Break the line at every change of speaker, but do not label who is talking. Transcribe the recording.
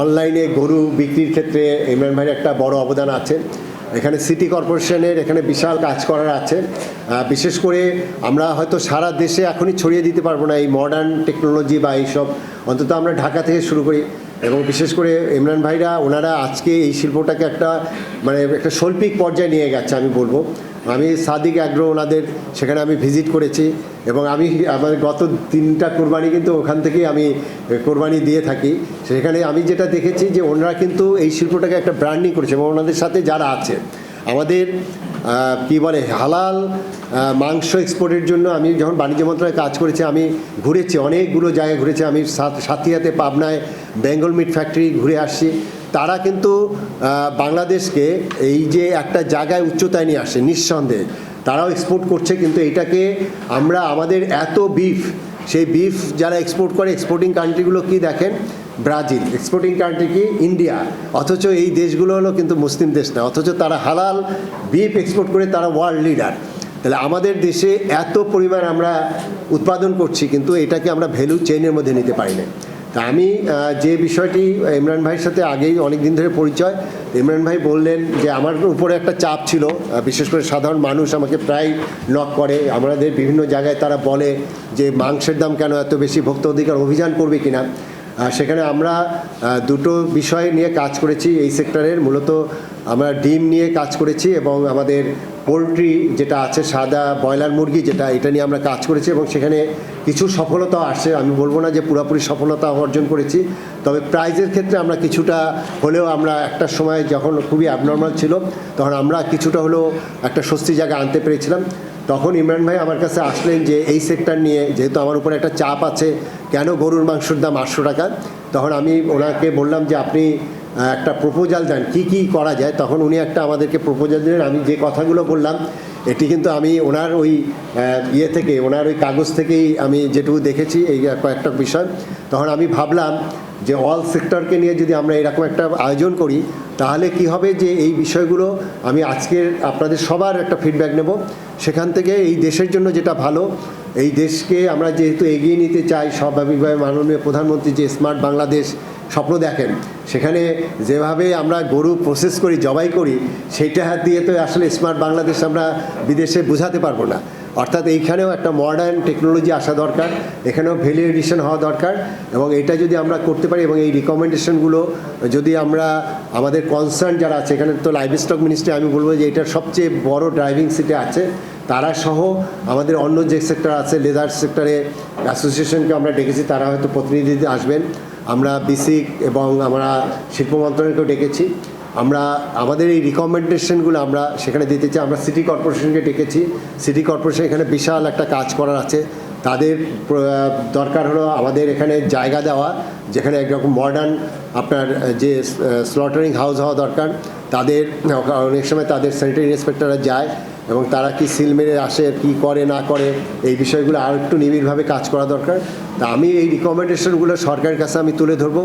অনলাইনে গরু বিক্রির ক্ষেত্রে ইমরান ভাইয়ের একটা বড় অবদান আছে। এখানে সিটি কর্পোরেশনের এখানে বিশাল কাজ করার আছে। বিশেষ করে আমরা হয়তো সারা দেশে এখনই ছড়িয়ে দিতে পারব না এই মডার্ন টেকনোলজি বা এইসব। অন্তত আমরা ঢাকা থেকে শুরু করি। এবং বিশেষ করে ইমরান ভাইরা, ওনারা আজকে এই শিল্পটাকে একটা মানে একটা শৈল্পিক পর্যায়ে নিয়ে গেছে আমি বলব। আমি সাদিক অ্যাগ্রো ওনাদের, সেখানে আমি ভিজিট করেছি এবং আমি আমার গত তিনটা কোরবানি কিন্তু ওখান থেকেই আমি কোরবানি দিয়ে থাকি। সেখানে আমি যেটা দেখেছি যে ওনারা কিন্তু এই শিল্পটাকে একটা ব্র্যান্ডিং করেছে এবং ওনাদের সাথে যারা আছে আমাদের কি বলে, হালাল মাংস এক্সপোর্টের জন্য আমি যখন বাণিজ্য মন্ত্রণালয়ে কাজ করেছি, আমি ঘুরেছি, অনেকগুলো জায়গায় ঘুরেছি, আমি সাথিয়াতে পাবনায় বেঙ্গল মিট ফ্যাক্টরি ঘুরে আসছি। তারা কিন্তু বাংলাদেশকে এই যে একটা জায়গায় উচ্চতায় নিয়ে আসে, নিঃসন্দেহে। তারাও এক্সপোর্ট করছে, কিন্তু এটাকে আমরা আমাদের এত বিফ সেই বিফ যারা এক্সপোর্ট করে এক্সপোর্টিং কান্ট্রিগুলো কি দেখেন? ব্রাজিল এক্সপোর্টিং কান্ট্রি কি? ইন্ডিয়া অথচ এই দেশগুলো হলো কিন্তু মুসলিম দেশ না, অথচ তারা হালাল বিফ এক্সপোর্ট করে তারা ওয়ার্ল্ড লিডার তাহলে আমাদের দেশে এত পরিমাণ আমরা উৎপাদন করছি, কিন্তু এটাকে আমরা ভ্যালু চেইনের মধ্যে নিতে পারি না। তা আমি যে বিষয়টি ইমরান ভাইয়ের সাথে আগেই অনেক দিন ধরে পরিচয়, ইমরান ভাই বললেন যে আমার উপরে একটা চাপ ছিল বিশেষ করে সাধারণ মানুষ আমাকে প্রায় নক করে। আমাদের বিভিন্ন জায়গায় তারা বলে যে মাংসের দাম কেন এত বেশি, ভোক্তা অধিকার অভিযান করবে কিনা। সেখানে আমরা দুটো বিষয় নিয়ে কাজ করেছি এই সেক্টরের। মূলত আমরা ডিম নিয়ে কাজ করেছি এবং আমাদের পোলট্রি যেটা আছে, সাদা ব্রয়লার মুরগি যেটা, এটা নিয়ে আমরা কাজ করেছি এবং সেখানে কিছু সফলতা আসছে। আমি বলব না যে পুরোপুরি সফলতা অর্জন করেছি, তবে প্রাইজের ক্ষেত্রে আমরা কিছুটা হলেও আমরা একটা সময় যখন খুবই অ্যাবনর্মাল ছিল, তখন আমরা কিছুটা হলেও একটা স্বস্তি জায়গা আনতে পেরেছিলাম। তখন ইমরান ভাই আমার কাছে আসলেন যে এই সেক্টর নিয়ে, যেহেতু আমার উপরে একটা চাপ আছে, কেন গরুর মাংসর দাম আটশো টাকা? তখন আমি ওনাকে বললাম যে আপনি একটা প্রপোজাল দেন, কি কি করা যায়, তখন উনি একটা আমাদেরকে প্রপোজাল দিলেন। আমি যে কথাগুলো বললাম, এটি কিন্তু আমি ওনার ওই ইয়ে থেকে, ওনার ওই কাগজ থেকেই আমি যেটুকু দেখেছি, এই কয়েকটা বিষয়। তখন আমি ভাবলাম যে অল সেক্টরকে নিয়ে যদি আমরা এরকম একটা আয়োজন করি, তাহলে কি হবে যে এই বিষয়গুলো আমি আজকের আপনাদের সবার একটা ফিডব্যাক নেব। সেখান থেকে এই দেশের জন্য যেটা ভালো, এই দেশকে আমরা যেহেতু এগিয়ে নিতে চাই স্বাভাবিকভাবে মাননীয় প্রধানমন্ত্রী যে স্মার্ট বাংলাদেশ স্বপ্ন দেখেন। সেখানে যেভাবে আমরা গরু প্রসেস করি, জবাই করি, সেইটা হাত দিয়ে তো আসলে স্মার্ট বাংলাদেশ আমরা বিদেশে বোঝাতে পারব না। অর্থাৎ এইখানেও একটা মডার্ন টেকনোলজি আসা দরকার, এখানেও ভ্যালু এডিশন হওয়া দরকার, এবং এটা যদি আমরা করতে পারি এবং এই রিকমেন্ডেশনগুলো যদি আমরা, আমাদের কনসার্ন যারা আছে, এখানে তো লাইভ স্টক মিনিস্ট্রি আমি বলব যে এটার সবচেয়ে বড় ড্রাইভিং সিটে আছে, তারা সহ আমাদের অন্য যে সেক্টর আছে লেদার সেক্টরে অ্যাসোসিয়েশনকে আমরা ডেকেছি, তারা হয়তো প্রতিনিধি আসবেন। আমরা বিসিক এবং আমরা শিল্প মন্ত্রণালয়কেও ডেকেছি। আমরা আমাদের এই রিকমেন্ডেশনগুলো আমরা সেখানে দিতে চাই। আমরা সিটি কর্পোরেশনকে ডেকেছি। সিটি কর্পোরেশন এখানে বিশাল একটা কাজ করার আছে। তাদের দরকার হলো আমাদের এখানে জায়গা দেওয়া, যেখানে একরকম মডার্ন আপনার যে স্লটারিং হাউস হওয়া দরকার। তাদের, অনেক সময় তাদের স্যানিটারি ইন্সপেক্টররা যায় এবং তারা কি সিল মেরে আসে, কি করে, না করে, এই বিষয়গুলো আর একটু নিবিড়ভাবে কাজ করা দরকার। তা আমি এই রিকমেন্ডেশনগুলো সরকারের কাছে আমি তুলে ধরবো।